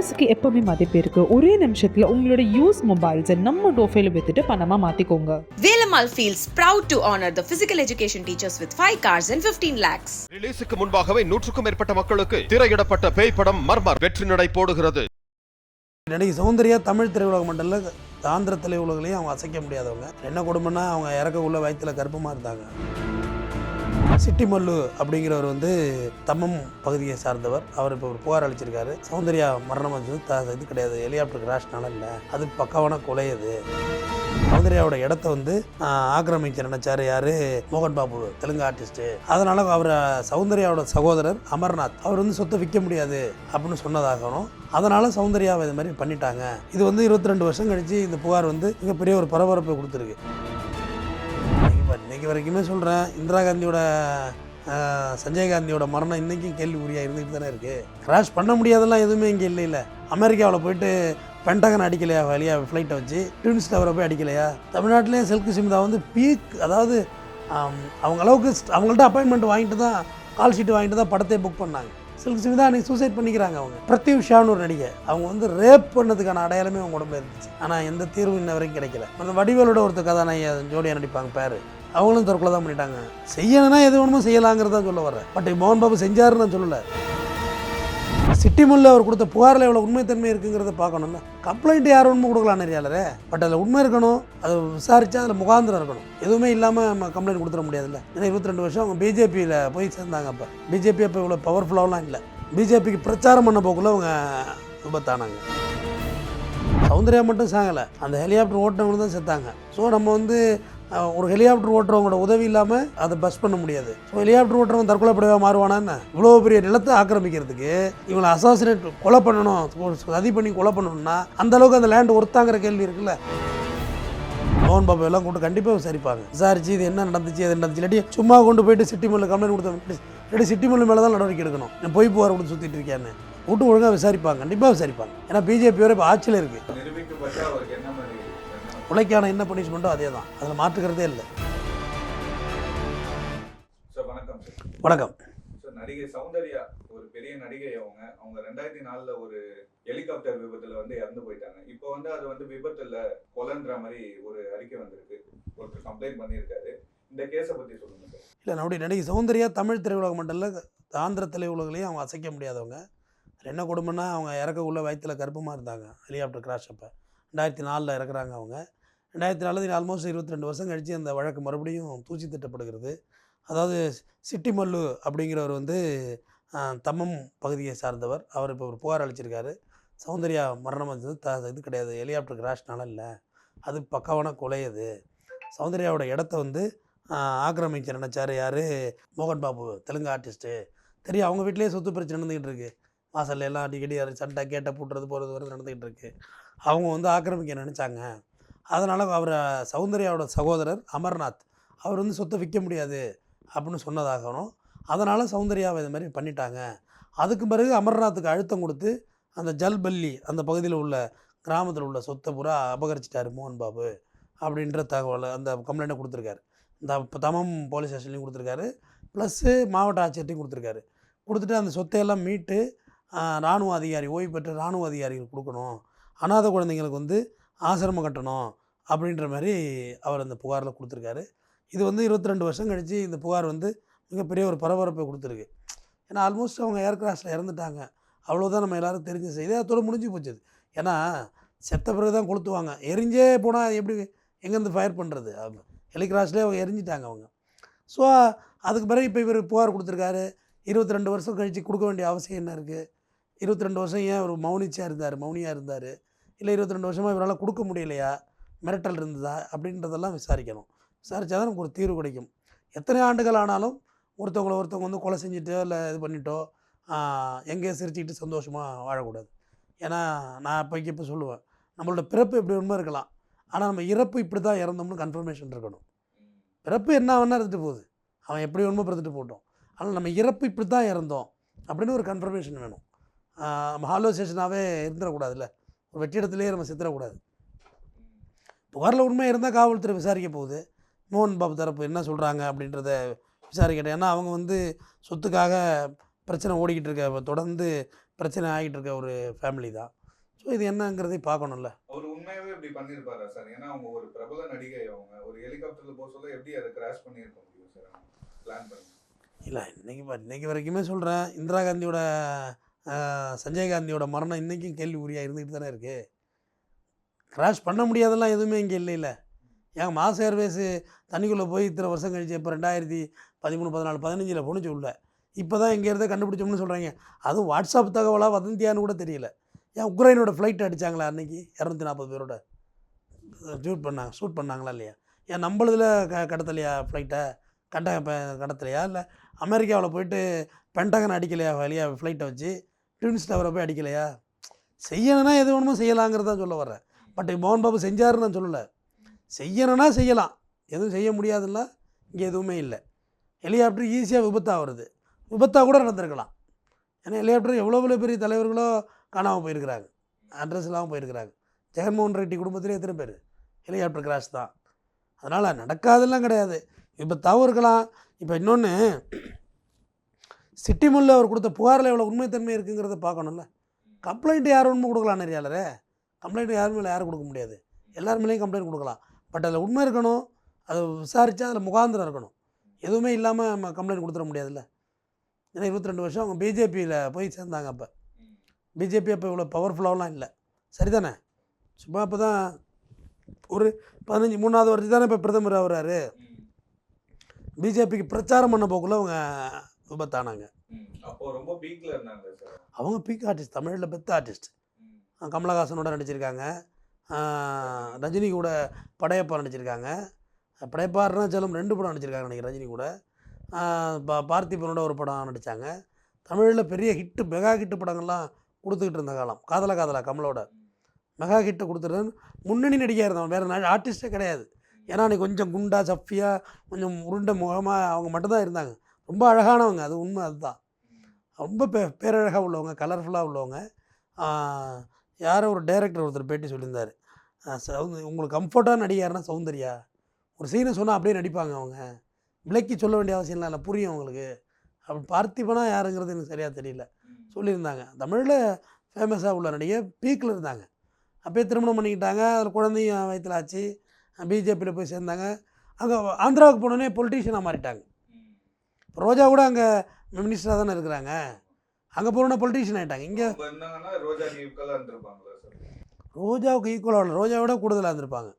பழசுக்கு எப்பவுமே மதிப்பு இருக்கு. ஒரே நிமிஷத்துல உங்களோட யூஸ் மொபைல்ஸை நம்ம டோஃபைல வித்துட்டு பணமா மாத்திக்கோங்க. Velamal feels proud to honor the physical education teachers with 5 cars and 15 lakhs. ரிலீஸுக்கு முன்பாகவே நூற்றுக்கும் மேற்பட்ட மக்களுக்கு திரையிடப்பட்ட பேய் படம் மர்மர் வெற்றி நடை போடுகிறது. நடிகை சௌந்தர்யா தமிழ் திரையுலக மண்டலில் ஆந்திர திரையுலகிலையும் அவங்க அசைக்க முடியாதவங்க. என்ன கொடுமைன்னா அவங்க இறக்கக்குள்ள வயிற்றுல கருப்பமாக இருந்தாங்க சிட்டிமல்லு அப்படிங்கிறவர் வந்து தம்மம் பகுதியை சார்ந்தவர். அவர் இப்போ ஒரு புகார் அளிச்சிருக்காரு. சௌந்தர்யா மரணம் வந்து த இது கிடையாது. ஹெலிகாப்டர் கிராஷ்னால இல்லை அது பக்கவான குலையுது சௌந்தர்யாவோட இடத்த வந்து ஆக்கிரமிக்க நினைச்சாரு யாரு? மோகன் பாபு தெலுங்கு ஆர்டிஸ்ட் அதனால அவர் சௌந்தர்யாவோட சகோதரர் அமர்நாத். அவர் வந்து சொத்தை விற்க முடியாது அப்படின்னு சொன்னதாகணும் அதனால சௌந்தர்யாவை இது மாதிரி பண்ணிட்டாங்க. இது வந்து இருபத்தி ரெண்டு வருஷம் கழிச்சு இந்த புகார் வந்து மிகப்பெரிய ஒரு பரபரப்பை கொடுத்துருக்கு. இன்றைக்கி வரைக்குமே சொல்கிறேன் இந்திரா காந்தியோட சஞ்சய் காந்தியோட மரணம் இன்றைக்கும் கேள்விக்குறியாக இருந்துகிட்டு தானே இருக்குது கிராஷ் பண்ண முடியாதெல்லாம் எதுவுமே இங்கே இல்லை இல்லை அமெரிக்காவில் போயிட்டு பென்டகன் அடிக்கலையா வழியாக ஃப்ளைட்டை வச்சு? ட்வின்ஸ் டவரை போய் அடிக்கலையா? தமிழ்நாட்டிலேயே செல்கு சிமிதா வந்து பீக் அதாவது அவங்க அளவுக்கு அவங்கள்ட்ட அப்பாயின்மெண்ட் வாங்கிட்டு தான் கால் ஷீட் வாங்கிட்டு தான் படத்தை புக் பண்ணாங்க. சில்க் சிமிதா அன்றைக்கி சூசைட் பண்ணிக்கிறாங்க அவங்க. பிரத்யூஷ் ஷான்னு ஒரு நடிகை. அவங்க வந்து ரேப் பண்ணதுக்கான அடையாளமே அவங்க உடம்புல இருந்துச்சு. ஆனால் எந்த தீர்வும் இன்ன வரைக்கும் கிடைக்கல. அந்த வடிவேலோட ஒருத்தர் கதாநாயகி ஜோடியாக நடிப்பாங்க பேர். அவங்களும் தற்கொலை தான் பண்ணிட்டாங்க. செய்யணும்னா எது வேணுமோ செய்யலாங்கிறது தான் சொல்ல வரேன் பட் மோகன் பாபு செஞ்சாருன்னு நான் சொல்லலை. சிட்டி முல்ல அவர் கொடுத்த புகாரில் எவ்வளோ உண்மைத்தன்மை இருக்குங்கிறத பார்க்கணும்ல. கம்ப்ளைண்ட் யார் ஒன்றும் கொடுக்கலாம் நிறையாளரே பட் அதில் உண்மை இருக்கணும் அதை விசாரிச்சா அதில் முகாந்திரம் இருக்கணும். எதுவுமே இல்லாமல் நம்ம கம்ப்ளைண்ட் கொடுத்துட முடியாதுல்ல. ஏன்னா இருபத்தி ரெண்டு வருஷம் அவங்க பிஜேபியில் போய் சேர்ந்தாங்க அப்போ. பிஜேபி அப்போ இவ்வளோ பவர்ஃபுல்லாகலாம் இல்லை. பிஜேபிக்கு பிரச்சாரம் பண்ண போக்குள்ள அவங்க விபத்தானாங்க. சௌந்தர்யா மட்டும் சாகலை. அந்த ஹெலிகாப்டர் ஓட்டினவங்க தான் செத்தாங்க. ஸோ நம்ம வந்து ஒரு ஹெலிகாப்டர் ஓட்டுறவங்களோட உதவி இல்லாமல் அதை பஸ் பண்ண முடியாது. ஸோ ஹெலிகாப்டர் ஓட்டுறவங்க தற்கொலை படையாக மாறுவானான்னு இவ்வளோ பெரிய நிலத்தை ஆக்கிரமிக்கிறதுக்கு இவங்களை அசாசினேட் கொலை பண்ணணும் ஒரு சதி பண்ணி கொலை பண்ணணும்னா அந்த அளவுக்கு அந்த லேண்ட் ஒருத்தாங்கிற கேள்வி இருக்குல்ல? மோகன் பாபு எல்லாம் கூட்டு கண்டிப்பாக விசாரிப்பாங்க. விசாரிச்சு இது என்ன நடந்துச்சு அது நடந்துச்சு இல்லாட்டி சும்மா கொண்டு போயிட்டு சிட்டி மில்லில் கம்ப்ளைண்ட் கொடுத்த இல்லாட்டி சிட்டி மில்லு மேலே தான் நடவடிக்கை எடுக்கணும். நான் போய் போகிற கொடுத்து சுற்றிட்டு இருக்கேன்னு. விட்டு ஒழுங்காக விசாரிப்பாங்க கண்டிப்பாக விசாரிப்பாங்க. ஏன்னா பிஜேபி வரை இப்போ ஆட்சியில் இருக்குது கொலைக்கான என்ன பனிஷ்மெண்ட்டோ அதே தான் அதில் மாற்றுக்கிறதே இல்லை. வணக்கம் நடிகை சௌந்தர்யா ஒரு பெரிய நடிகை அவங்க. அவங்க ரெண்டாயிரத்தி நாலுல ஒரு ஹெலிகாப்டர் விபத்துல வந்து இறந்து போயிட்டாங்க. இப்போ வந்து அது வந்து விபத்து இல்ல கொலைன்ற மாதிரி ஒரு அறிக்கை வந்திருக்கு. ஒருத்தர் கம்ப்ளைண்ட் பண்ணியிருக்காரு. இந்த கேஸை பத்தி சொல்லுங்க இல்லை நம்முடைய நடிகை சௌந்தர்யா தமிழ் திரையுலக மண்டலில் ஆந்திர திரையுலகிலையும் அவங்க அசைக்க முடியாதவங்க என்ன கொடுமைன்னா அவங்க இறக்கக்குள்ள வயிற்றுல கருப்பமாக இருந்தாங்க. ஹெலிகாப்டர் கிராஷ் அப்போ. ரெண்டாயிரத்தி நாலில் இறக்குறாங்க அவங்க. ரெண்டாயிரத்தி நாலு ஆல்மோஸ்ட் இருபத்தி ரெண்டு வருஷம் கழித்து அந்த வழக்கு மறுபடியும் தூச்சி திட்டப்படுகிறது. அதாவது சிட்டி மல்லு அப்படிங்கிறவர் வந்து தம்மம் பகுதியை சார்ந்தவர். அவர் இப்போ ஒரு புகார் அளிச்சிருக்காரு. சௌந்தர்யா மரணம் வந்து த இது கிடையாது. ஹெலிகாப்டர் கிராஷ்னால இல்லை. அது பக்காவான கொலை அது. சௌந்தர்யாவோட இடத்த வந்து ஆக்கிரமிச்ச ஆக்கிரமிக்க நினச்சாரு யார்? மோகன் பாபு தெலுங்கு ஆர்டிஸ்ட்டு தெரியும் அவங்க வீட்டிலேயே சொத்து பிரச்சனை நடந்துக்கிட்டு இருக்கு. வாசல்ல எல்லாம் அடிக்கடி சண்டை கேட்டை பூட்டுறது போகிறது வரது நடந்துக்கிட்டு இருக்கு. அவங்க வந்து ஆக்கிரமிக்க நினச்சாங்க. அதனால் அவர் சௌந்தர்யாவோட சகோதரர் அமர்நாத் அவர் வந்து சொத்தை விற்க முடியாது அப்படின்னு சொன்னதாகணும் அதனால் சௌந்தர்யாவை இது மாதிரி பண்ணிட்டாங்க. அதுக்கு பிறகு அமர்நாத்துக்கு அழுத்தம் கொடுத்து அந்த ஜல்பல்லி அந்த பகுதியில் உள்ள கிராமத்தில் உள்ள சொத்தை பூரா அபகரிச்சிட்டாரு மோகன் பாபு அப்படின்ற தகவல் அந்த கம்ப்ளைண்ட்டை கொடுத்துருக்காரு. இந்த இப்போ தமம் போலீஸ் ஸ்டேஷன்லையும் கொடுத்துருக்காரு. ப்ளஸ்ஸு மாவட்ட ஆட்சியர்ட்டையும் கொடுத்துருக்காரு. கொடுத்துட்டு அந்த சொத்தையெல்லாம் மீட்டு இராணுவ அதிகாரி ஓய்வு பெற்ற இராணுவ அதிகாரிகள் கொடுக்கணும். அனாதை குழந்தைங்களுக்கு வந்து ஆசிரமம் கட்டணும் அப்படின்ற மாதிரி அவர் அந்த புகாரில் கொடுத்துருக்காரு. இது வந்து இருபத்தி ரெண்டு வருஷம் கழித்து இந்த புகார் வந்து மிகப்பெரிய ஒரு பரபரப்பை கொடுத்துருக்கு. ஏன்னா ஆல்மோஸ்ட் அவங்க ஏர் கிராஷில் இறந்துட்டாங்க. அவ்வளோதான் நம்ம எல்லோரும் தெரிஞ்ச செய்தி அதோடு முடிஞ்சு போச்சு. ஏன்னா செத்த பிறகு தான் கொளுத்துவாங்க. எரிஞ்சே போனால் எப்படி எங்கேருந்து ஃபயர் பண்ணுறது ஹெலிகிராஸ்லேயே அவங்க எரிஞ்சிட்டாங்க அவங்க. ஸோ அதுக்கு பிறகு இப்போ இவர் புகார் கொடுத்துருக்காரு. இருபத்தி ரெண்டு வருஷம் கழித்து கொடுக்க வேண்டிய அவசியம் என்ன இருக்குது இருபத்தி ரெண்டு வருஷம் ஏன் ஒரு மௌனிச்சியாக இருந்தார்? மௌனியாக இருந்தார்? இல்லை இருபத்தி ரெண்டு வருஷமாக இவரால் கொடுக்க முடியலையா? மிரட்டல் இருந்ததா அப்படின்றதெல்லாம் விசாரிக்கணும். விசாரித்தா தான் நமக்கு ஒரு தீர்வு கிடைக்கும். எத்தனை ஆண்டுகள் ஆனாலும் ஒருத்தவங்களை ஒருத்தவங்க வந்து கொலை செஞ்சுட்டோ இல்லை இது பண்ணிட்டோ எங்கேயோ சிரிச்சுக்கிட்டு சந்தோஷமாக வாழக்கூடாது. ஏன்னா நான் இப்போக்கி இப்போ சொல்லுவேன் நம்மளோட பிறப்பு எப்படி வேணுமோ இருக்கலாம். ஆனால் நம்ம இறப்பு இப்படி தான் இறந்தோம்னு கன்ஃபர்மேஷன் இருக்கணும். பிறப்பு என்ன வேணால் இருந்துட்டு போகுது. அவன் எப்படி வேணுமோ பிறந்துட்டு போட்டோம். ஆனால் நம்ம இறப்பு இப்படி தான் இறந்தோம் அப்படின்னு ஒரு கன்ஃபர்மேஷன் வேணும். நம்ம ஹாலோசேஷனாகவே இருந்துடக்கூடாதுல்ல? வெற்றிடத்துலேயே நம்ம செத்துடக்கூடாது புகாரில் உண்மை இருந்தால் காவல்துறை விசாரிக்க போகுது. மோகன் பாபு தரப்பு என்ன சொல்கிறாங்க அப்படின்றத விசாரிக்கட்டும். ஏன்னா அவங்க வந்து சொத்துக்காக பிரச்சனை ஓடிக்கிட்டு இருக்க தொடர்ந்து பிரச்சனை ஆகிட்டு இருக்க ஒரு ஃபேமிலி தான். ஸோ இது என்னங்கிறதை பார்க்கணும்ல. அவர் உண்மையாவே இப்படி பண்ணிருப்பாரா சார்? ஏன்னா அவங்க ஒரு பிரபல நடிகை அவங்க. ஒரு ஹெலிகாப்டர்ல போக சொல்ல எப்படி அதை கிராஷ் பண்ணியிருக்க முடியும் சார்? பிளான் பண்ணி இல்லை இன்றைக்கி இன்றைக்கி வரைக்குமே சொல்கிறேன் இந்திரா காந்தியோட சஞ்சய் காந்தியோட மரணம் இன்றைக்கும் கேள்விக்குறியாக இருந்துகிட்டு தானே இருக்குது க்ராஷ் பண்ண முடியாதெல்லாம் எதுவுமே இங்கே இல்லை இல்லை. ஏன் மாஸ் ஏர்வேஸு தண்ணிக்குள்ளே போய் இத்தனை வருஷம் கழிச்சு இப்போ ரெண்டாயிரத்தி பதிமூணு பதினாலு பதினஞ்சில் போணுச்சு உள்ள இப்போ தான் இங்கே இருந்தே கண்டுபிடிச்சோம்னு சொல்கிறாங்க அதுவும் வாட்ஸ்அப் தகவலாக வதந்தியான்னு கூட தெரியல. ஏன் உக்ரைனோட ஃப்ளைட் அடித்தாங்களா அன்றைக்கி இரநூத்தி நாற்பது பேரோட. ஷூட் பண்ணாங்க ஷூட் பண்ணாங்களா இல்லையா? ஏன் நம்மளதில் க கடத்தலையா ஃப்ளைட்டை கட்ட இப்போ கடத்தலையா இல்லை அமெரிக்காவில் போயிட்டு பென்டகன் அடிக்கலையா வழியாக ஃப்ளைட்டை வச்சு? ட்வின்ஸ் டவரை போய் அடிக்கலையா? செய்யணும்னா எது வேணுமோ செய்யலாங்கிறதான் சொல்ல வர்றேன். பட் மோகன் பாபு செஞ்சாருன்னு நான் சொல்லலை. செய்யணும்னா செய்யலாம். எதுவும் செய்ய முடியாதுல்ல. இங்கே எதுவுமே இல்லை. ஹெலிகாப்டர் ஈஸியாக விபத்தாக வருது. விபத்தாக கூட நடந்திருக்கலாம். ஏன்னா ஹெலிகாப்டர் எவ்வளோ எவ்வளோ பெரிய தலைவர்களோ காணாமல் போயிருக்கிறாங்க. அட்ரஸ் இல்லாமல் போயிருக்கிறாங்க. ஜெகன்மோகன் ரெட்டி குடும்பத்திலே எத்தனை பேர்? ஹெலிகாப்டர் கிராஷ் தான். அதனால் நடக்காதெல்லாம் கிடையாது. விபத்தாகவும் இருக்கலாம். இப்போ இன்னொன்று சிட்டி முல்ல அவர் கொடுத்த புகாரில் எவ்வளோ உண்மைத்தன்மை இருக்குங்கிறத பார்க்கணும்ல. கம்ப்ளைண்ட் யார் ஒன்றும் கொடுக்கலாம் நிறையாளரே கம்ப்ளைண்ட் யார் மேலே யாரும் கொடுக்க முடியாது. எல்லார் மேலேயும் கம்ப்ளைண்ட் கொடுக்கலாம். பட் அதில் உண்மை இருக்கணும் அதை விசாரித்தா அதில் முகாந்திரம் இருக்கணும். எதுவுமே இல்லாமல் நம்ம கம்ப்ளைண்ட் கொடுத்துட முடியாதுல்ல. ஏன்னா இருபத்தி ரெண்டு வருஷம் அவங்க பிஜேபியில் போய் சேர்ந்தாங்க அப்போ. பிஜேபி அப்போ இவ்வளோ பவர்ஃபுல்லாகலாம் இல்லை. சரிதானே? சும்மா இப்போ தான் ஒரு பதினஞ்சு மூணாவது வருஷம் தானே இப்போ பிரதமர் ஆகுறாரு. பிஜேபிக்கு பிரச்சாரம் பண்ண போக்குள்ள அவங்க விபத்தானாங்க அப்போ ரொம்ப பீக்ல இருந்தாங்க சார் அவங்க பீக் ஆர்டிஸ்ட் தமிழில் பெத்த ஆர்டிஸ்ட் கமலஹாசனோட நடிச்சிருக்காங்க. ரஜினி கூட படையப்பா நடிச்சிருக்காங்க. படையப்பா அருணாச்சலம் ரெண்டு படம் நடிச்சிருக்காங்க நினைக்கிறேன் ரஜினி கூட. பா- பார்த்திபனோட ஒரு படம் நடித்தாங்க தமிழில் பெரிய ஹிட்டு மெகா ஹிட்டு படங்கள்லாம் கொடுத்துக்கிட்டு இருந்த காலம். காதலா காதலா கமலோட. மெகா ஹிட்டை கொடுத்துருந்தேன். முன்னணி நடிகையாக இருந்தவன். வேறு ஆர்டிஸ்ட்டே கிடையாது. ஏன்னா அன்றைக்கி கொஞ்சம் குண்டா சப்பியாக கொஞ்சம் உருண்டை முகமாக அவங்க மட்டும்தான் இருந்தாங்க. ரொம்ப அழகானவங்க. அது உண்மை அதுதான். ரொம்ப பே பேரழகாக உள்ளவங்க கலர்ஃபுல்லாக உள்ளவங்க. யாரோ ஒரு டைரக்டர் ஒருத்தர் பேட்டி சொல்லியிருந்தார். சவுந்த உங்களுக்கு கம்ஃபர்ட்டாக நடிகாருன்னா சௌந்தர்யா. ஒரு சீனை சொன்னால் அப்படியே நடிப்பாங்க அவங்க. விலைக்கு சொல்ல வேண்டிய அவசியம்லாம் இல்லை புரியும் அவங்களுக்கு. அப்படி பார்த்திபனா யாருங்கிறது எனக்கு சரியாக தெரியல. சொல்லியிருந்தாங்க. தமிழில் ஃபேமஸாக உள்ள நடிகை பீக்கில் இருந்தாங்க. அப்போயே திருமணம் பண்ணிக்கிட்டாங்க. அதில் குழந்தையும் வயிற்றில் ஆச்சு. பிஜேபியில் போய் சேர்ந்தாங்க. அங்கே ஆந்திராவுக்கு போனோடனே பொலிட்டீஷியனாக மாறிட்டாங்க. இப்போ ரோஜா கூட அங்கே மினிஸ்டராக தானே இருக்கிறாங்க. அங்கே போனோன்னே பொலிட்டீஷியன் ஆகிட்டாங்க இங்கே ரோஜாவுக்கு ஈக்குவலாக இல்லை ரோஜாவோட கூடுதலாக இருந்திருப்பாங்க.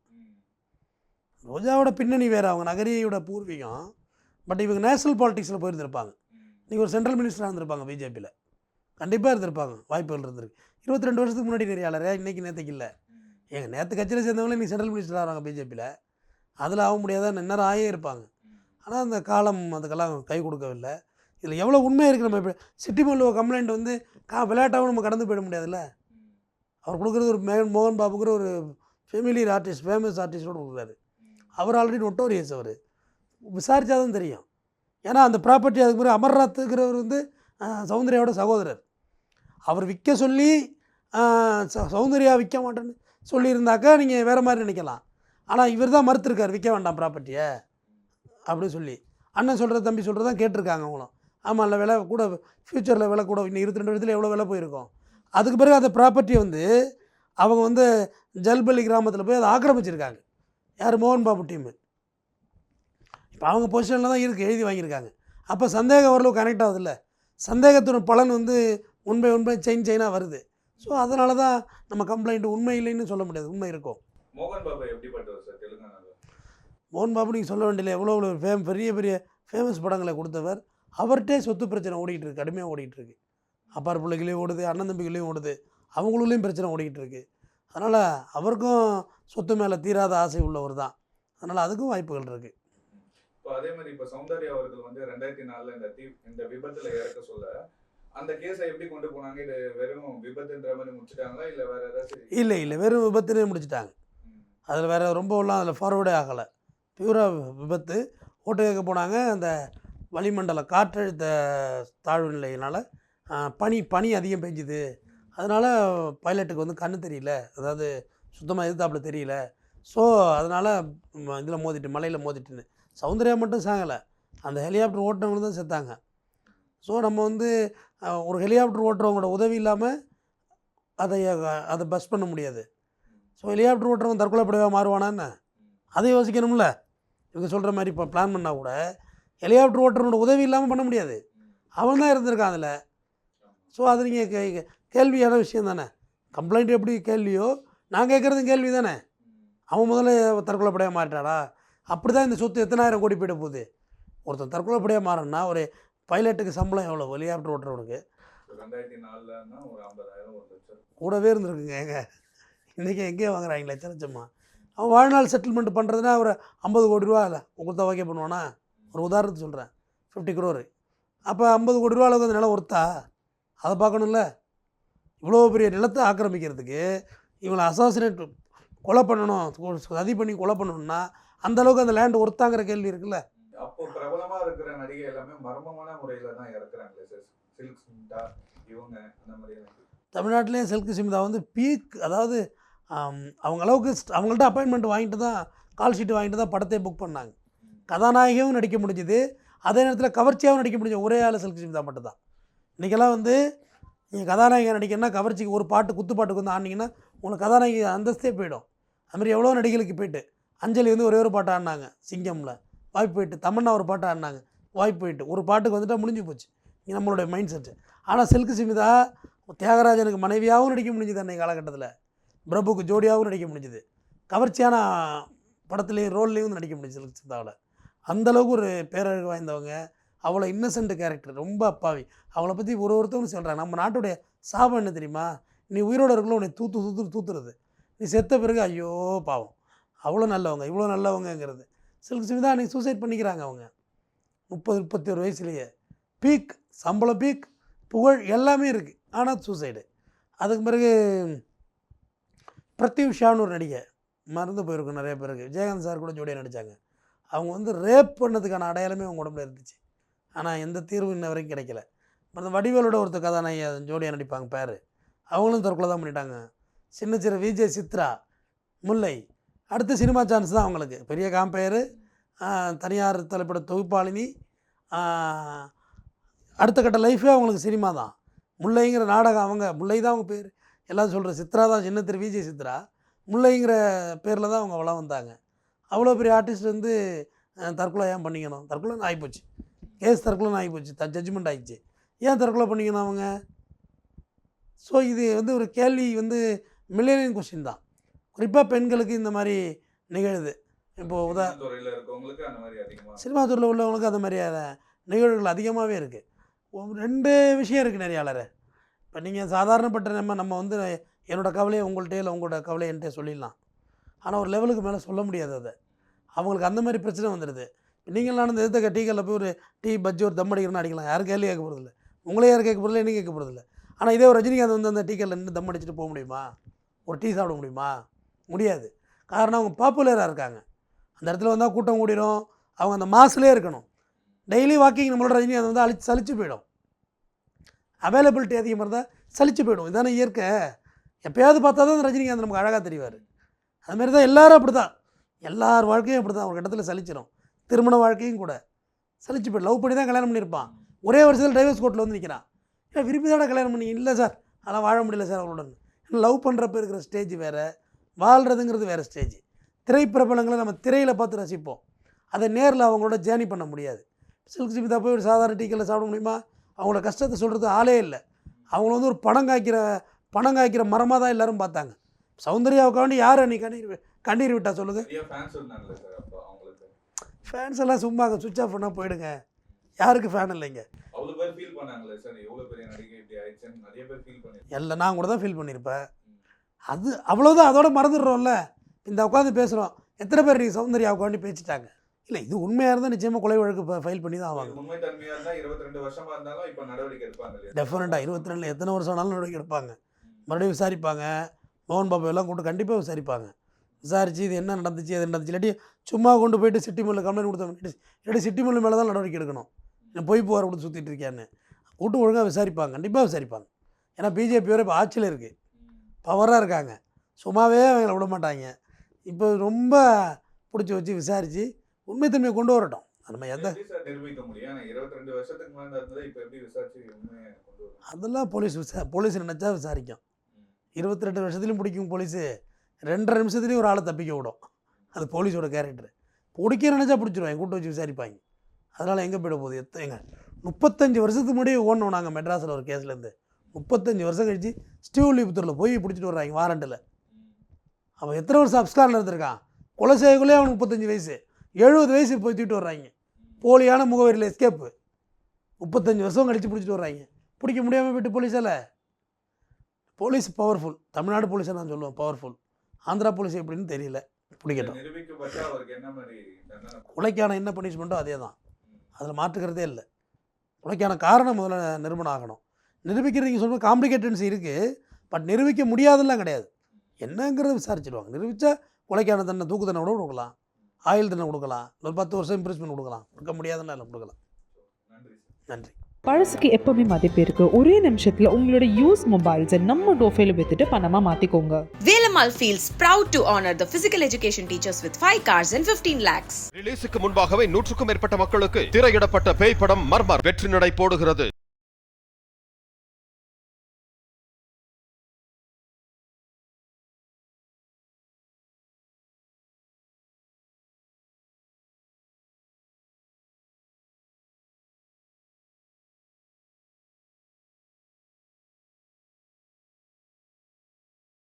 ரோஜாவோட பின்னணி வேறு. அவங்க நகரியோட பூர்வீகம். பட் இவங்க நேஷனல் பாலிடிக்ஸில் போயிருந்திருப்பாங்க. நீங்கள் ஒரு சென்ட்ரல் மினிஸ்டராக இருந்திருப்பாங்க பிஜேபியில். கண்டிப்பாக இருந்திருப்பாங்க. வாய்ப்புகள் இருந்திருக்கு. இருபத்தி ரெண்டு வருஷத்துக்கு முன்னாடி நிறையாளரே இன்றைக்கி நேற்றுக்கு இல்லை. ஏங்க நேற்று கட்சியில் சேர்ந்தவங்களே நீ சென்ட்ரல் மினிஸ்டராக வராங்க பிஜேபியில். அதில் ஆக முடியாத? நேரம் ஆகே இருப்பாங்க. ஆனால் அந்த காலம் அதுக்கெல்லாம் கை கொடுக்கவில்லை. இதில் எவ்வளோ உண்மை இருக்குது நம்ம இப்போ சிட்டிமல்லோ கம்ப்ளைண்ட் வந்து கா விளையாட்டாகவும் நம்ம கடந்து போயிட முடியாதுல்ல? அவர் கொடுக்குறது ஒரு மேகன் மோகன் பாபுங்கிற ஒரு ஃபெமிலியர் ஆர்டிஸ்ட் ஃபேமஸ் ஆர்டிஸ்டோடு கொடுக்குறாரு. அவர் ஆல்ரெடி நொட்டோரியஸ் அவர். விசாரித்தா தான் தெரியும். ஏன்னா அந்த ப்ராப்பர்ட்டி அதுக்கு முறை அமர்நாத்துங்கிறவர் வந்து சௌந்தர்யாவோட சகோதரர். அவர் விற்க சொல்லி ச- சௌந்தர்யா விற்க மாட்டேன்னு சொல்லியிருந்தாக்கா நீங்கள் வேறு மாதிரி நினைக்கலாம். ஆனால் இவர் தான் மறுத்துருக்கார் விற்க வேண்டாம் ப்ராப்பர்ட்டியை அப்படின்னு சொல்லி. அண்ணன் சொல்கிற தம்பி சொல்கிறதான் கேட்டிருக்காங்க அவங்களும். ஆமாம் இல்லை விலை கூட ஃப்யூச்சரில் விலை கூட இன்னும் இருபத்தி ரெண்டு வருஷத்தில் எவ்வளோ விலை போயிருக்கோம்? அதுக்கு பிறகு அந்த ப்ராப்பர்ட்டியை வந்து அவங்க வந்து ஜல்பள்ளி கிராமத்தில் போய் அதை ஆக்கிரமிச்சிருக்காங்க. யார்? மோகன் பாபு டீமு இப்போ அவங்க பொசிஷனில் தான் இருக்குது எழுதி வாங்கியிருக்காங்க. அப்போ சந்தேகம் ஓரளவு கனெக்ட் ஆகுதுல்ல சந்தேகத்தோட பலன் வந்து உண்மை உண்மை செயின் செயினாக வருது. ஸோ அதனால தான் நம்ம கம்ப்ளைண்ட் உண்மை இல்லைன்னு சொல்ல முடியாது. உண்மை இருக்கும். மோகன் பாபு எப்படிப்பட்டவர் மோகன் பாபு நீங்கள் சொல்ல வேண்டியதில்லை. எவ்வளோ எவ்வளோ ஃபேம் பெரிய பெரிய ஃபேமஸ் படங்களை கொடுத்தவர். அவர்கிட்டே சொத்து பிரச்சனை ஓடிக்கிட்டு இருக்கு கடுமையாக ஓடிக்கிட்டு இருக்கு அப்பார் பிள்ளைகளையும் ஓடுது அண்ணன் தம்பிகளையும் ஓடுது. அவங்களுள்ளேயும் பிரச்சனை ஓடிக்கிட்டு இருக்கு அதனால் அவருக்கும் சொத்து மேலே தீராத ஆசை உள்ளவர் தான். அதனால் அதுக்கும் வாய்ப்புகள் இருக்குது இப்போ அதே மாதிரி இப்போ சௌந்தர்யா அவர்கள் வந்து ரெண்டாயிரத்தி நாலுல இந்த தீ இந்த விபத்துல இறக்க சொல்ல அந்த கேஸை எப்படி கொண்டு போனாங்க? இது வெறும் விபத்துன்ற மாதிரி முடிச்சிட்டாங்களா? இல்ல வேற ஏதாச்சும் இல்லை இல்லை. வெறும் விபத்துலேயே முடிச்சிட்டாங்க. அதில் வேறு ரொம்பலாம் அதில் ஃபார்வர்டே ஆகலை. தீவிர விபத்து. ஓட்டு கேட்க போனாங்க. அந்த வளிமண்டல காற்றழுத்த தாழ்வு நிலையினால் பனி பனி அதிகம் பெஞ்சுது. அதனால் பைலட்டுக்கு வந்து கண்ணு தெரியல. அதாவது சுத்தமாக எதிர்த்தாப்புல தெரியல. ஸோ அதனால் இதில் மோதிட்டு மலையில் மோதிட்டுன்னு. சௌந்தர்யா மட்டும் சாங்கலை அந்த ஹெலிகாப்டர் ஓட்டினவங்களும் தான் செத்தாங்க. ஸோ நம்ம வந்து ஒரு ஹெலிகாப்டர் ஓட்டுறவங்களோட உதவி இல்லாமல் அதை அதை பஸ் பண்ண முடியாது. ஸோ ஹெலிகாப்டர் ஓட்டுறவங்க தற்கொலைப்படையாக மாறுவானா என்ன? அதை யோசிக்கணும்ல. இவங்க சொல்கிற மாதிரி இப்போ பிளான் பண்ணால் கூட ஹெலிகாப்டர் ஓட்டுறவனோட உதவி இல்லாமல் பண்ண முடியாது. அவன் தான் இருந்திருக்கான் அதில். ஸோ அது நீங்கள் கேள்வியான விஷயம் தானே. கம்ப்ளைண்ட் எப்படி கேள்வியோ நான் கேட்குறதும் கேள்வி தானே. அவன் முதல்ல தற்கொலைப்படையாக மாறிட்டானா அப்படி தான் இந்த சொத்து எத்தனாயிரம் கோடி போயிட போகுது. ஒருத்தன் தற்கொலைப்படையாக மாறணும்னா ஒரு பைலட்டுக்கு சம்பளம் எவ்வளோ ஹெலிகாப்டர் ஓட்டுறவனுக்கு கூடவே இருந்திருக்குங்க ஏங்க இன்றைக்கி எங்கேயே வாங்குறாங்க? லட்ச லட்சமா? அவன் வாழ்நாள் செட்டில்மெண்ட் பண்ணுறதுனா ஒரு ஐம்பது கோடி ரூபா இல்லை. கொடுத்தா ஓகே பண்ணுவானா? ஒரு உதாரணத்துக்கு சொல்கிறேன் ஃபிஃப்டி குரோரு அப்போ ஐம்பது கோடி ரூபா அளவுக்கு அந்த நிலம் ஒருத்தா? அதை பார்க்கணும்ல. இவ்வளோ பெரிய நிலத்தை ஆக்கிரமிக்கிறதுக்கு இவங்களை அசாசினேட் கொலை பண்ணணும். சதி பண்ணி கொலை பண்ணணும்னா அந்த அளவுக்கு அந்த லேண்ட் ஒருத்தாங்கிற கேள்வி இருக்குல்ல. அப்போ பிரபலமா இருக்கிற நடிகை எல்லாமே மர்மமான முறையில தான் இறக்குறாங்களே சார் சில்க் ஸ்மிதா இவங்க அந்த மாதிரி. எல்லாம். தமிழ்நாட்டிலே செல்கு சிமிதா வந்து பீக் அதாவது அவங்க அளவுக்கு அவங்கள்ட்ட அப்பாயின்மெண்ட் வாங்கிட்டு தான் கால் ஷீட் வாங்கிட்டு தான் படத்தை புக் பண்ணாங்க. கதாநாயகியும் நடிக்க முடிஞ்சுது. அதே நேரத்தில் கவர்ச்சியாகவும் நடிக்க முடிஞ்ச ஒரே ஆள் செல்கு சிமிதா மட்டும்தான். இன்றைக்கெல்லாம் வந்து நீங்கள் கதாநாயகன் நடிக்கணும்னா கவர்ச்சிக்கு ஒரு பாட்டு குத்து பாட்டுக்கு வந்து ஆடினீங்கன்னா உங்களுக்கு கதாநாயகி அந்தஸ்தே போயிடும். அதுமாதிரி எவ்வளோ நடிகளுக்கு போயிட்டு அஞ்சலி வந்து ஒரே ஒரு பாட்டு ஆடினாங்க சிங்கமில். வாய்ப்பு போயிட்டு தமன்னா ஒரு பாட்டு ஆடினாங்க வாய்ப்பு போயிட்டு. ஒரு பாட்டுக்கு வந்துட்டால் முடிஞ்சு போச்சு. இது நம்மளுடைய மைண்ட் செட்டு ஆனால் செல்கு சிமிதா தியாகராஜனுக்கு மனைவியாகவும் நடிக்க முடிஞ்சுது அன்றைய காலகட்டத்தில். பிரபுக்கு ஜோடியாகவும் நடிக்க முடிஞ்சுது. கவர்ச்சியான படத்துலேயும் ரோல்லையும் நடிக்க முடிஞ்சது சித்தாவில் அந்தளவுக்கு ஒரு பேரழகு வாய்ந்தவங்க. அவ்வளோ இன்னசென்ட் கேரக்டர் ரொம்ப அப்பாவி. அவளை பற்றி ஒரு ஒருத்தவங்க சொல்கிறாங்க நம்ம நாட்டுடைய சாபம் என்ன தெரியுமா? நீ உயிரோடு இருக்கல உன்னை தூத்து தூத்து தூத்துறது. நீ செத்த பிறகு ஐயோ பாவம். அவ்வளோ நல்லவங்க இவ்வளோ நல்லவங்கங்கிறது. சில்க் சிமிதா அன்றைக்கி சூசைட் பண்ணிக்கிறாங்க அவங்க. முப்பது முப்பத்தி ஒரு வயசுலேயே. பீக் சம்பளம் பீக் புகழ் எல்லாமே இருக்குது ஆனால் சூசைடு அதுக்கு பிறகு பிரத்யூஷான்னு ஒரு நடிகை. மறந்து போயிருக்கும் நிறைய பேருக்கு. விஜயகாந்த் சார் கூட ஜோடியாக நடித்தாங்க அவங்க வந்து ரேப் பண்ணதுக்கான அடையாளமே அவங்க உடம்புல இருந்துச்சு. ஆனால் எந்த தீர்வும் இன்ன வரைக்கும் கிடைக்கல. அந்த வடிவேலோட ஒருத்தர் கதாநாயகி ஜோடியாக நடிப்பாங்க பேர். அவங்களும் தற்கொலை தான் பண்ணிட்டாங்க. சின்ன சின்ன விஜய் சித்ரா முல்லை. அடுத்த சினிமா சான்ஸ் தான் அவங்களுக்கு. பெரிய காம்பேர் தனியார் தலைப்பட தொகுப்பாளினி. அடுத்த கட்ட லைஃபே அவங்களுக்கு சினிமா தான். முல்லைங்கிற நாடகம் அவங்க. முல்லை தான் அவங்க பேர். எல்லாரும் சொல்கிற சித்ரா தான் சின்ன திரு விஜய் சித்ரா. முல்லைங்கிற பேரில் தான் அவங்க வளம் வந்தாங்க. அவ்வளோ பெரிய ஆர்டிஸ்ட் வந்து தற்கொலை ஏன் பண்ணிக்கணும்? தற்கொலைன்னு ஆகிப்போச்சு கேஸ் தற்கொலைன்னு ஆகிப்போச்சு த ஜட்ஜ்மெண்ட் ஆகிடுச்சு ஏன் தற்கொலை பண்ணிக்கணும் அவங்க? ஸோ இது வந்து ஒரு கேள்வி வந்து மில்லியனியன் கொஸ்டின் தான். குறிப்பாக பெண்களுக்கு இந்த மாதிரி நிகழுது. இப்போது உதா சினிமா துறையில அந்த மாதிரி உள்ளவங்களுக்கு அந்த மாதிரியான நிகழ்வுகள் அதிகமாகவே இருக்குது ரெண்டு விஷயம் இருக்குது நிறையாளர் இப்போ நீங்கள் சாதாரணப்பட்ட நம்ம நம்ம வந்து என்னோடய கவலையை உங்கள்கிட்ட இல்லை உங்களோட கவலை என்கிட்ட சொல்லிடலாம். ஆனால் ஒரு லெவலுக்கு மேலே சொல்ல முடியாது அதை. அவங்களுக்கு அந்த மாதிரி பிரச்சனை வந்துடுது. நீங்கள் நான் இந்த எதிர்த்த டீக்கல்ல போய் ஒரு டீ பஜ்ஜி ஒரு தம் அடிக்கிறேன்னு அடிக்கலாம். யாரும் கேள்வி கேட்க போகிறதில்ல உங்களே யாரும் கேட்க போகிறதில்ல என்ன கேட்க போகிறதில்ல ஆனால் இதே ஒரு ரஜினிகாந்த் வந்து அந்த டீக்கல்ல நின்று தம் அடிச்சுட்டு போக முடியுமா? ஒரு டீ சாப்பிட முடியுமா? முடியாது. காரணம் அவங்க பாப்புலராக இருக்காங்க. அந்த இடத்துல வந்தால் கூட்டம் கூடிடும் அவங்க அந்த மாசுலேயே இருக்கணும். டெய்லி வாக்கிங் நம்மளோட ரஜினிகாந்த் வந்து அழிச்சு சளிச்சு போயிடும். அவைலபிலிட்டி அதிகமாக இருந்தால் சலிச்சு போயிடும். இதான இயற்கை. எப்பயாவது பார்த்தா தான் ரஜினிகாந்த் நமக்கு அழகாக தெரிவார். அதுமாரி தான் எல்லோரும் அப்படி தான் எல்லார் வாழ்க்கையும் அப்படி தான் ஒரு இடத்துல சலிச்சிடும் திருமண வாழ்க்கையும் கூட. சலிச்சு போய் லவ் பண்ணி தான் கல்யாணம் பண்ணியிருப்பான். ஒரே வருஷத்தில் டைவர்ஸ் கோர்ட்டில் வந்து நிற்கிறான் ஏன் விரும்பி தானே கல்யாணம் பண்ணி இல்லை சார் அதெல்லாம் வாழ முடியல சார் அவங்களுடன் லவ் பண்ணுறப்ப இருக்கிற ஸ்டேஜ் வேறு. வாழ்கிறதுங்கிறது வேறு ஸ்டேஜ் திரைப்பிரபலங்களை நம்ம திரையில் பார்த்து ரசிப்போம். அதை நேரில் அவங்களோட ஜேர்னி பண்ண முடியாது. சில்க் சிமிதா போய் ஒரு சாதாரண டீக்கெல்லாம் சாப்பிட முடியுமா? அவங்களோட கஷ்டத்தை சொல்கிறது ஆளே இல்லை. அவங்கள வந்து ஒரு பணம் காய்க்கிற பணம் காய்க்கிற மரமாக தான் எல்லாரும் பார்த்தாங்க. சௌந்தர்யாவுக்காண்டி யார் அன்னைக்கு கண்ணீர் கண்ணீர் விட்டா சொல்லுது ஃபேன்ஸ் எல்லாம் சும்மா சுவிச் ஆஃப் பண்ணால் போயிடுங்க. யாருக்கு ஃபேன் இல்லைங்க? எல்லாம் நான் கூட தான் ஃபீல் பண்ணியிருப்பேன் அது அவ்வளோதான் அதோட மறந்துடுறோம்ல. இந்த உட்காந்து பேசுகிறோம் எத்தனை பேர் நீங்கள் சௌந்தர்யாவுக்காண்டி பேசிட்டாங்க? இல்லை இது உண்மையாக இருந்தால் நிச்சயமாக கொலை வழக்கு ஃபைல் பண்ணி தான் ஆவாங்க. உண்மை தன்மையா இருந்தா இருபத்தி ரெண்டு வருஷமா இருந்தாலும் இப்ப நடவடிக்கை எடுப்பாங்க டெஃபினட்டாக இருபத்தி ரெண்டில் எத்தனை வருஷம் ஆனாலும் நடவடிக்கை எடுப்பாங்க. மறுபடியும் விசாரிப்பாங்க. மோகன் பாபு எல்லாம் கூப்பிட்டு கண்டிப்பாக விசாரிப்பாங்க. விசாரித்து இது என்ன நடந்துச்சு அது நடந்துச்சு இல்லாட்டி சும்மா கொண்டு போயிட்டு சிட்டி மில்லில் கம்ப்ளைண்ட் கொடுத்தாங்க இல்லாட்டி- சிட்டி மில்லு மேலே தான் நடவடிக்கை எடுக்கணும். நான் பொய் புகார் கொடுத்து சுற்றிட்டு இருக்கியான்னு. கூட்டு ஒழுங்காக விசாரிப்பாங்க கண்டிப்பாக விசாரிப்பாங்க. ஏன்னா பிஜேபி வரை இப்போ ஆட்சியில் இருக்குது பவராக இருக்காங்க. சும்மாவே அவங்கள விட மாட்டாங்க. இப்போ ரொம்ப பிடிச்சி வச்சு விசாரித்து உண்மைத்தன்மையை கொண்டு வரட்டும். நம்ம எந்த அதெல்லாம் போலீஸ் விசா போலீஸ் நினச்சா விசாரிக்கும். இருபத்தி ரெண்டு வருஷத்துலையும் பிடிக்கும் போலீஸு. ரெண்டரை நிமிஷத்துலேயும் ஒரு ஆளை தப்பிக்க விடும். அது போலீஸோட கேரக்டர் பிடிக்க நினச்சா பிடிச்சிருவாங்க. கூட்டு வச்சு விசாரிப்பாங்க. அதனால் எங்கே போயிட போகுது? எத்த எங்க? முப்பத்தஞ்சு வருஷத்துக்கு முன்னாடி ஓடணும் நாங்கள் மெட்ராஸில் ஒரு கேஸ்லேருந்து முப்பத்தஞ்சு வருஷம் கழிச்சு ஸ்டீவ்லிபுத்தூரில் போய் பிடிச்சிட்டு வர்றாங்க வாரண்டில். அவன் எத்தனை வருஷம் அப்ஸ்காரில் இருந்திருக்கான்? கொலை செய்யக்குள்ளே அவனுக்கு முப்பத்தஞ்சு வயசு. எழுபது வயசு போய் தூக்கிட்டு வர்றாங்க. போலியான முகவரியில் எஸ்கேப்பு முப்பத்தஞ்சு வருஷம் கழித்து பிடிச்சிட்டு வர்றாங்க. பிடிக்க முடியாமல் போயிட்டு போலீஸால். போலீஸ் பவர்ஃபுல் தமிழ்நாடு போலீஸை நான் சொல்லுவேன் பவர்ஃபுல் ஆந்திரா போலீஸ் எப்படின்னு தெரியல பிடிக்கட்டும். கொலைக்கான என்ன பனிஷ்மெண்ட்டோ அதே தான் அதில் மாற்றுக்கிறதே இல்லை. கொலைக்கான காரணம் முதல்ல நிரூபணம் ஆகணும். நிரூபிக்கிறது நீங்கள் சொல்கிற காம்ப்ளிகேட்டன்ஸ் இருக்குது பட் நிரூபிக்க முடியாதெல்லாம் கிடையாது. என்னங்கிறத விசாரிச்சிடுவாங்க. நிரூபித்தா கொலைக்கான தண்டனை தூக்கு தண்டனை கூட கொடுக்கலாம். ஆயுள் தண்டனை கொடுக்கலாம். ஒரு பத்து வருஷம் இம்ப்ரெஸ்மெண்ட் கொடுக்கலாம். கொடுக்க முடியாதுன்னா இல்லை கொடுக்கலாம். நன்றி. பழசுக்கு எப்பவுமே மதிப்பு இருக்கு. ஒரே நிமிஷத்துல உங்களோட யூஸ் மொபைல்ஸை நம்ம டோஃபைல வித்துட்டு பணமா மாத்திக்கோங்க. Velamal feels proud to honor the physical education teachers with 5 cars and 15 lakhs. ரிலீஸுக்கு முன்பாகவே நூற்றுக்கும் மேற்பட்ட மக்களுக்கு திரையிடப்பட்ட பேய் படம் மர்மர் வெற்றி நடை போடுகிறது.